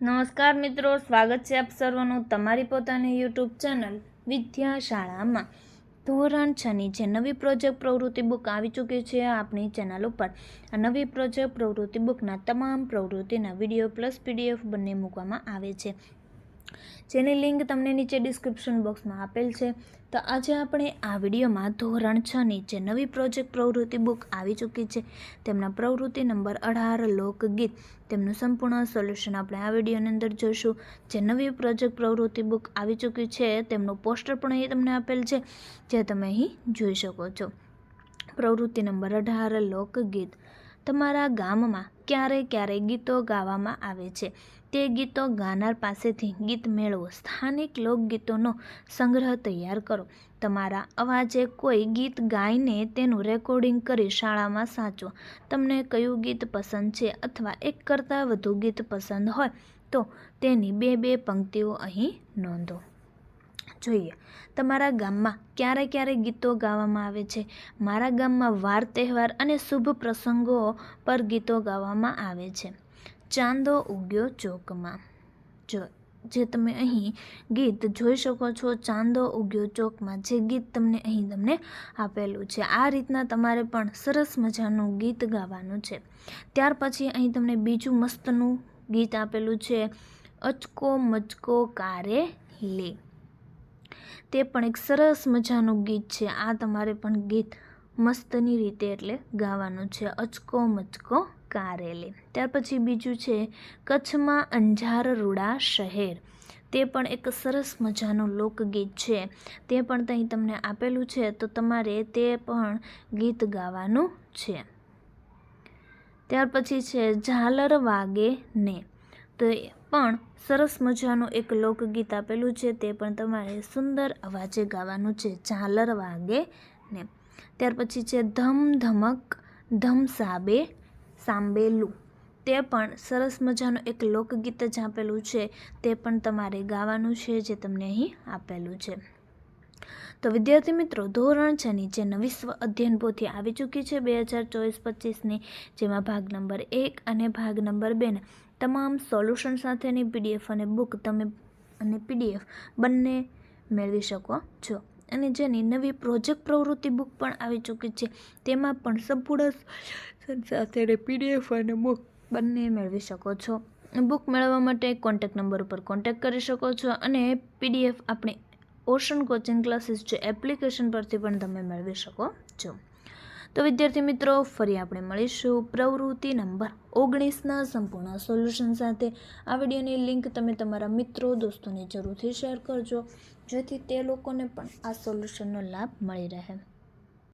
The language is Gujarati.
નમસ્કાર મિત્રો, સ્વાગત છે આપ સર્વનું તમારી પોતાની યુટ્યુબ ચેનલ વિદ્યાશાળામાં. ધોરણ છની જે નવી પ્રોજેક્ટ પ્રવૃત્તિ બુક આવી ચૂકી છે આપણી ચેનલ ઉપર. આ નવી પ્રોજેક્ટ પ્રવૃત્તિ બુકના તમામ પ્રવૃત્તિના વીડિયો પ્લસ પીડીએફ બંને મૂકવામાં આવે છે. જેની લિંક તમને નીચે ડિસ્ક્રિપ્શન બોક્સમાં આપેલ છે. તો આજે આપણે આ વિડીયોમાં ધોરણ છની જે નવી પ્રોજેક્ટ પ્રવૃત્તિ બુક આવી ચૂકી છે, તેમના પ્રવૃત્તિ નંબર અઢાર લોકગીત તેમનું સંપૂર્ણ સોલ્યુશન આપણે આ વિડીયોની અંદર જોઈશું. જે નવી પ્રોજેક્ટ પ્રવૃત્તિ બુક આવી ચૂકી છે, તેમનું પોસ્ટર પણ અહીં તમને આપેલ છે, જે તમે અહીં જોઈ શકો છો. પ્રવૃત્તિ નંબર અઢાર લોકગીત તમારા ગામમાં ક્યારે ક્યારે ગીતો ગાવામાં આવે છે. તે ગીતો ગાનાર પાસેથી ગીત મેળવો. સ્થાનિક લોકગીતોનો સંગ્રહ તૈયાર કરો. તમારા અવાજે કોઈ ગીત ગાઈને તેનું રેકોર્ડિંગ કરી શાળામાં સાચવો. તમને કયું ગીત પસંદ છે અથવા એક કરતાં વધુ ગીત પસંદ હોય તો તેની બે બે પંક્તિઓ અહીં નોંધો. જોઈએ. તમારા ગામમાં ક્યારે ક્યારે ગીતો ગાવામાં આવે છે? મારા ગામમાં વાર તહેવાર અને શુભ પ્રસંગો પર ગીતો ગાવામાં આવે છે. ચાંદો ઉગ્યો ચોકમાં. જો, જે તમે અહીં ગીત જોઈ શકો છો, ચાંદો ઉગ્યો ચોકમાં જે ગીત તમને અહીં તમને આપેલું છે. આ રીતના તમારે પણ સરસ મજાનું ગીત ગાવાનું છે. ત્યાર પછી અહીં તમને બીજું મસ્તનું ગીત આપેલું છે. અચકો મચકો કારે લે. તે પણ એક સરસ મજાનું ગીત છે. આ તમારે પણ ગીત મસ્તની રીતે એટલે ગાવાનું છે. અચકો મચકો કારેલે. ત્યાર પછી બીજું છે, કચ્છમાં અંજાર રૂડા શહેર. તે પણ એક સરસ મજાનું લોકગીત છે. તે પણ ત્યાં તમને આપેલું છે, તો તમારે તે પણ ગીત ગાવાનું છે. ત્યાર પછી છે, ઝાલર વાગે ને. તો પણ સરસ મજાનું એક લોકગીત આપેલું છે. તે પણ તમારે સુંદર અવાજે ગાવાનું છે. ઝાલર વાગે ને. ત્યાર પછી છે ધમ ધમક, ધમ સાબે, સાંબેલું. તે પણ સરસ મજાનું એક લોકગીત જ આપેલું છે. તે પણ તમારે ગાવાનું છે જે તમને અહીં આપેલું છે. તો વિદ્યાર્થી મિત્રો, ધોરણ છની જે નવી સ્વ અધ્યયન પોથી આવી ચૂકી છે બે હજાર ચોવીસ પચીસની, જેમાં ભાગ નંબર એક અને ભાગ નંબર બેના તમામ સોલ્યુશન સાથેની પીડીએફ અને બુક તમે અને પીડીએફ બંને મેળવી શકો છો. અને જેની નવી પ્રોજેક્ટ પ્રવૃત્તિ બુક પણ આવી ચૂકી છે, તેમાં પણ સંપૂર્ણ સાથેની પીડીએફ અને બુક બંને મેળવી શકો છો. બુક મેળવવા માટે કોન્ટેક્ટ નંબર ઉપર કોન્ટેક કરી શકો છો અને પીડીએફ આપણે ઓશન કોચિંગ ક્લાસીસ જે એપ્લિકેશન પરથી પણ તમે મેળવી શકો છો. તો વિદ્યાર્થી મિત્રો, ફરી આપણે મળીશું પ્રવૃત્તિ નંબર ઓગણીસના સંપૂર્ણ સોલ્યુશન સાથે. આ વિડીયોની લિંક તમે તમારા મિત્રો, દોસ્તોને જરૂરથી શેર કરજો, જેથી તે લોકોને પણ આ સોલ્યુશનનો લાભ મળી રહે.